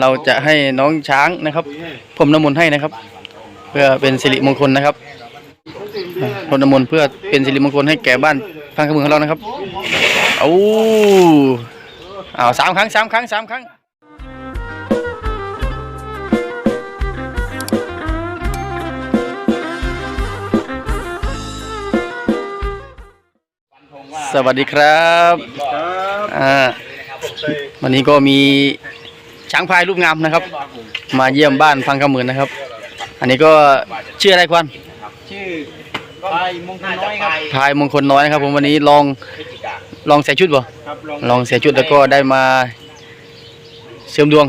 เราจะให้น้องช้างนะครับพรมน้ำมนต์ให้นะครับ เพื่อเป็นสิริมงคลนะครับอ่าพรมน้ำมนต์เพื่อเป็นสิริมงคลให้แก่บ้านพังขมือของเรานะครับเอาอ้าวสามครั้งสามครั้งสามครั้งสวัสดีครับอ่าวันนี้ก็มี ช้างพลายรูปงามนะครับ มาเยี่ยมบ้านพังขมือนนะครับ อันนี้ก็ชื่ออะไรควันชื่อพายมงคลน้อยครับพลายมงคลน้อยนะครับ ผมวันนี้ลองลองใส่ชุดบ่ครับลองลองใส่ชุดแล้วก็ได้มาเสริมดวง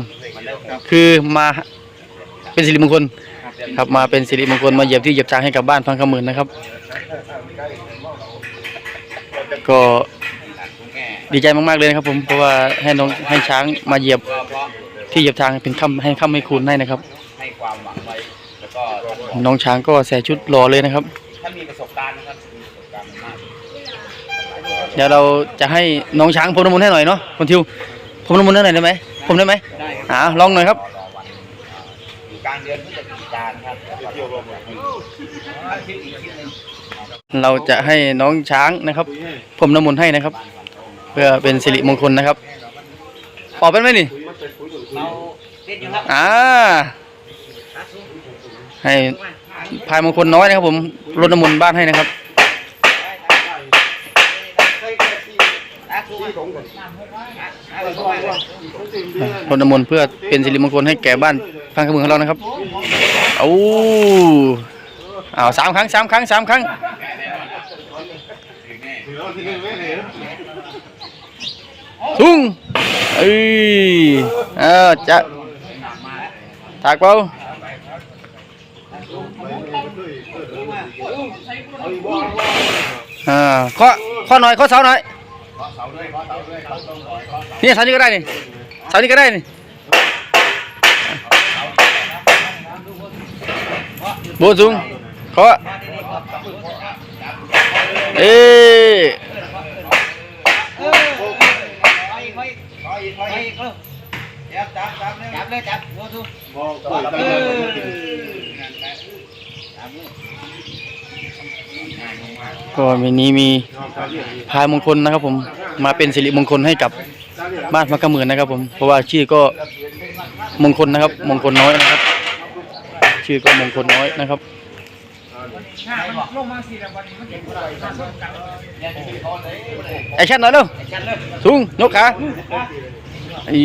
คือมาเป็นสิริมงคลครับมาเป็นสิริมงคลมาเหยียบที่เหยียบทางให้กับบ้านพังขมือนนะครับ ก็ดีใจมากๆเลยนะครับผมเพราะว่าให้น้องให้ช้างมาเหยียบ ที่เหยียบทางเป็นคำให้คำให้คุณให้นะครับ ให้ความหวังไว้แล้วก็น้องช้างก็ใส่ชุดรอเลยนะครับถ้ามีประสบการณ์นะครับมีประสบการณ์มากเดี๋ยวเราจะให้น้องช้างพรมน้ำมนต์ให้หน่อยเนาะคนทิวพรมน้ำมนต์ให้หน่อยได้ไหมพรมได้ไหมได้ครับอ่าลองหน่อยครับ รอวันอยู่กลางเดือนพฤศจิกายนนะครับเที่ยวรวมกันคลิปอีกคลิปหนึงเราจะให้น้องช้างนะครับพรมน้ำมนต์ให้นะครับ เพื่อเป็นสิริมงคลนะครับออกเป็นไหมนี่ เราเล่นอยู่ครับอ่าให้พายมงคลน้อยนะครับผมรดน้ำมนต์บ้านให้นะครับรดน้ำมนต์เพื่อเป็นสิริมงคลให้แก่บ้านพังขมือของเรานะครับเอาอ้าวสามครั้งสามครั้งสามครั้ง ทุ่งเอ้ยเออจะถากเปล่าอ่าข้อข้อหน่อยข้ อเสาหน่อยนี่เสานี้ก็มีนี้ก็ได้นี่โบสูงข้อเอ้ยจับจับจับเลยจับโอ้ดูก็วันนี้มีพายมงคลนะครับผมมาเป็นสิริมงคลให้กับบ้านพักกะหมื่นนะครับผมเพราะว่าชื่อก็มงคลนะครับ มงคลน้อยนะครับ ชื่อก็มงคลน้อยนะครับแอคชั่นหน่อยเร็วสูงยกขา อี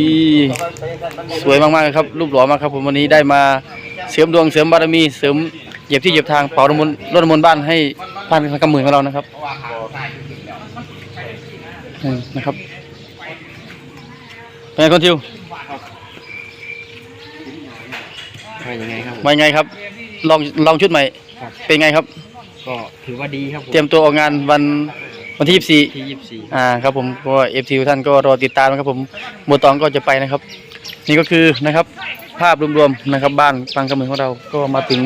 สวยมากๆเลยครับ รูปหล่อมากครับ ผมวันนี้ได้มาเสริมดวงเสริมบารมีเสริมเหยียบที่เหยียบทางเป่ารถมนต์รถมนต์บ้านให้บ้านพักกระหมื่นของเรานะครับเพราะว่าขาใต้จริงๆแล้วอืมนะครับเป็นไงคนทิวว่ายังไงครับผมมายังไงครับ ลองลองชุดใหม่ครับเป็นไงครับ ก็ถือว่าดีครับผมเตรียมตัวออกงานวัน วันที่ ที่ยี่สิบสี่24 อ่าครับผมเพราะว่าเอฟทีท่านก็รอติดตามนะครับผมโมตองก็จะไปนะครับ นี่ก็คือนะครับภาพรวมๆนะครับบ้านฟังกำมือของเราก็มาถึง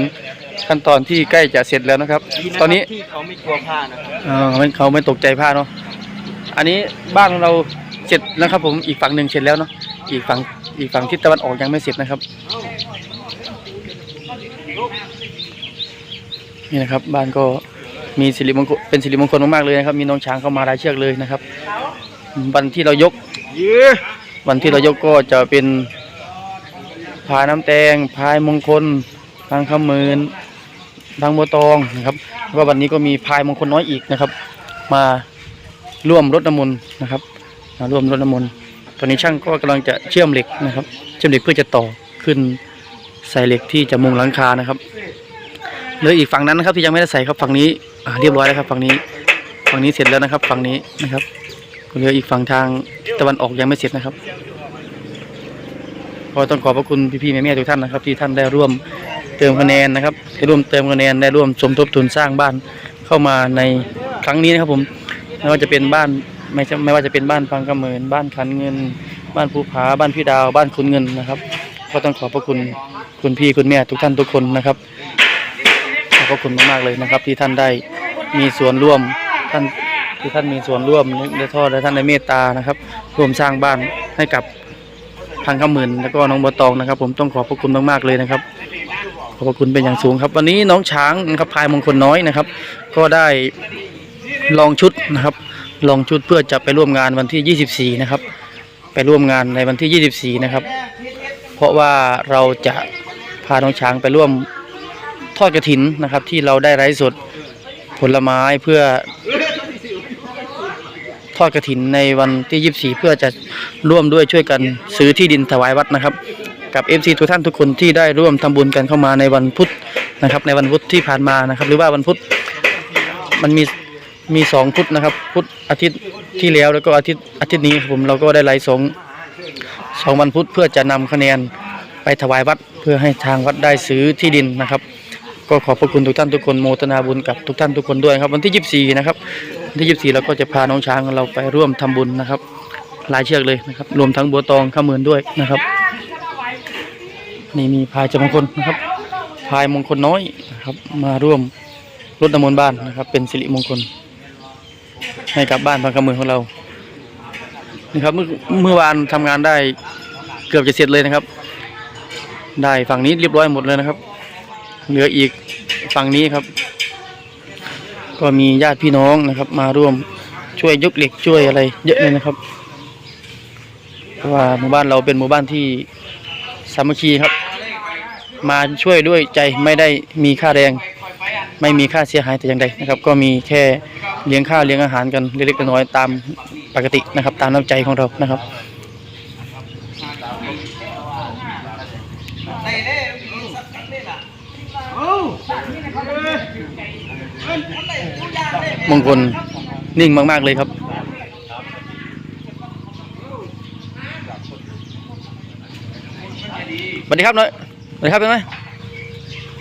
ขั้นตอนที่ใกล้จะเสร็จแล้วนะครับ ตอนนี้ที่เขาไม่กลัวผ้านะครับเออเขาไม่เขาไม่ตกใจผ้าเนาะอันนี้บ้านของเราเสร็จนะครับ ผมอีกฝั่งหนึ่งเสร็จแล้วเนาะอีกฝั่งอีกฝั่งทิศตะวันออกยังไม่เสร็จนะครับ นี่นะครับบ้านก็ มีสิริมงคลเป็นสิริมงคลมากๆเลยนะครับ มีน้องช้างเข้ามารายเชือกเลยนะครับ วันที่เรายกวันที่เรายกก็จะเป็นพายน้ำแตงพายมงคลทางขมืนทางบัวตองนะครับแล้วก็วันนี้ก็มีพายมงคลน้อยอีกนะครับ มาร่วมรถน้ำมนต์นะครับมาร่วมรถน้ำมนต์ตอนนี้ช่างก็กำลังจะเชื่อมเหล็กนะครับ เชื่อมเหล็กเพื่อจะต่อขึ้นใส่เหล็กที่จะมุงหลังคานะครับ เหลืออีกฝั่งนั้นนะครับที่ยังไม่ได้ใส่ครับฝั่งนี้เรียบร้อยแล้วครับฝั่งนี้ฝั่งนี้เสร็จแล้วนะครับ ฝั่งนี้นะครับเหลืออีกฝั่งทางตะวันออกยังไม่เสร็จนะครับก็ต้องขอบพระคุณพี่ๆแม่ๆทุกท่านนะครับ ที่ท่านได้ร่วมเติมคะแนนนะครับได้ร่วมเติมคะแนนได้ร่วมสมทบทุนสร้างบ้านเข้ามาในครั้งนี้นะครับผมไม่ว่าจะเป็นบ้านไม่ใช่ไม่ว่าจะเป็นบ้านฟังกระเมินบ้านขันเงิน บ้านภูผาบ้านพี่ดาวบ้านคุณเงินนะครับ ก็ต้องขอบพระคุณคุณพี่คุณแม่ทุกท่านทุกคนนะครับ พระคุณมากๆเลยนะครับ ที่ท่านได้มีส่วนร่วมท่านที่ท่านมีส่วนร่วมในทอดและท่านในเมตตานะครับร่วมสร้างบ้านให้กับพังคำหมื่นแล้วก็น้องบัวตองนะครับ ผมต้องขอบพระคุณมากๆเลยนะครับ ขอบพระคุณเป็นอย่างสูงครับ วันนี้น้องช้างนะครับพายมงคลน้อยนะครับ ก็ได้ลองชุดนะครับ ลองชุดเพื่อจะไปร่วมงานวันที่ 24 นะครับ ไปร่วมงานในวันที่ 24 นะครับ เพราะว่าเราจะพาน้องช้างไปร่วม ทอดกระถินนะครับ ที่เราได้ไร้สดผลไม้เพื่อทอดกระถินในวันที่ 24 เพื่อจะร่วมด้วยช่วยกันซื้อที่ดินถวายวัดนะครับ กับ FC ทุกท่านทุกคนที่ได้ร่วมทำบุญกันเข้ามาในวันพุธนะครับ ในวันพุธที่ผ่านมานะครับ หรือว่าวันพุธมันมีมีสองพุธนะครับ พุธอาทิตย์ที่แล้วแล้วก็อาทิตย์อาทิตย์นี้ผมเราก็ได้ไลฟ์สองสองวันพุธเพื่อจะนำคะแนนไปถวายวัดเพื่อให้ทางวัดได้ซื้อที่ดินนะครับ ก็ขอบพระคุณทุกท่านทุกคนโมทนาบุญกับทุกท่านทุกคนด้วยครับ วันที่ 24 นะครับวันที่ 24 เราก็จะพาน้องช้างของเราไปร่วมทำบุญนะครับหลายเชือกเลยนะครับ รวมทั้งบัวตองข้ามือนด้วยนะครับ นี่มีพายจมงคลนะครับพายมงคลน้อยนะครับ มาร่วมรดน้ำมนต์บ้านนะครับ เป็นสิริมงคล ให้กับบ้านพังคำเมือของเรานี่ครับเมื่อเมื่อวานทำงานได้เกือบจะเสร็จเลยนะครับ ได้ฝั่งนี้เรียบร้อยหมดเลยนะครับ เหลืออีกฝั่งนี้ครับ ก็มีญาติพี่น้องนะครับ มาร่วมช่วยยกเหล็กช่วยอะไร เยอะเลยนะครับเพราะว่าหมู่บ้านเราเป็นหมู่บ้านที่สามัคคีครับ มาช่วยด้วยใจไม่ได้มีค่าแรง ไม่มีค่าเสียหายแต่อย่างใดนะครับ ก็มีแค่เลี้ยงข้าวเลี้ยงอาหารกันเล็กๆน้อยๆตามปกตินะครับ ตามน้ำใจของเรานะครับ มงคลนิ่งมาก ๆ เลยครับ สวัสดีครับน้อย สวัสดีครับเป็นไหม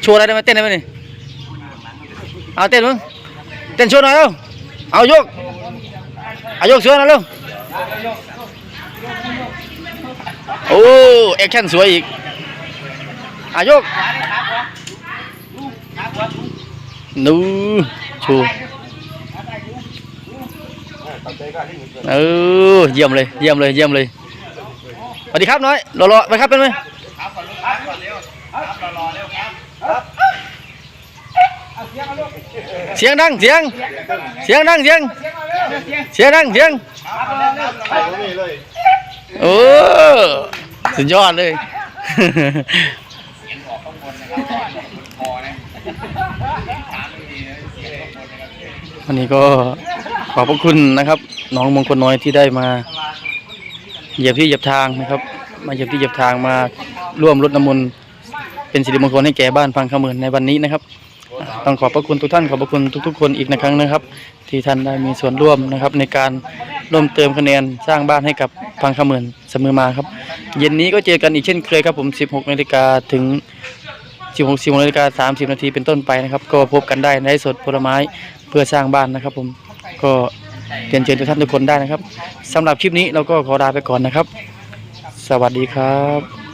โชว์อะไรได้ไหมเต้นได้ไหมนี่ เอาเต้นมึง เต้นโชว์หน่อยเร็วเอายก เอายกเสือหน่อยเร็วโอ้ แอคชั่นสวยอีก อายก นูชูเออเยี่ยมเลยเยี่ยมเลยเยี่ยมเลยสวัสดีครับน้อยรอๆไปครับเป็นไหมเสียงดังเสียงเสียงดังเสียงเสียงดังเสียงโอ้สุดยอดเลย วันนี้ก็ขอบพระคุณนะครับ น้องมงคลน้อยที่ได้มาเหยียบที่เหยียบทางนะครับ มาเหยียบที่เหยียบทางมาร่วมรดน้ำมนต์เป็นสิริมงคลให้แก่บ้านพังขมื่นในวันนี้นะครับ ต้องขอบพระคุณทุกท่านขอบพระคุณทุก ๆ คนอีกนะครั้งนะครับ ที่ท่านได้มีส่วนร่วมนะครับ ในการร่วมเติมคะแนนสร้างบ้านให้กับพังขมื่นเสมอมาครับ เย็นนี้ก็เจอกันอีกเช่นเคยครับผม 16นาฬิกาถึง 16 16นาฬิกา30 นาทีเป็นต้นไปนะครับ ก็พบกันได้ในสดผลไม้เพื่อสร้างบ้านนะครับ ผมก็เรียนเชิญทุกท่านทุกคนได้นะครับสำหรับคลิปนี้เราก็ขอลาไปก่อนนะครับ สวัสดีครับ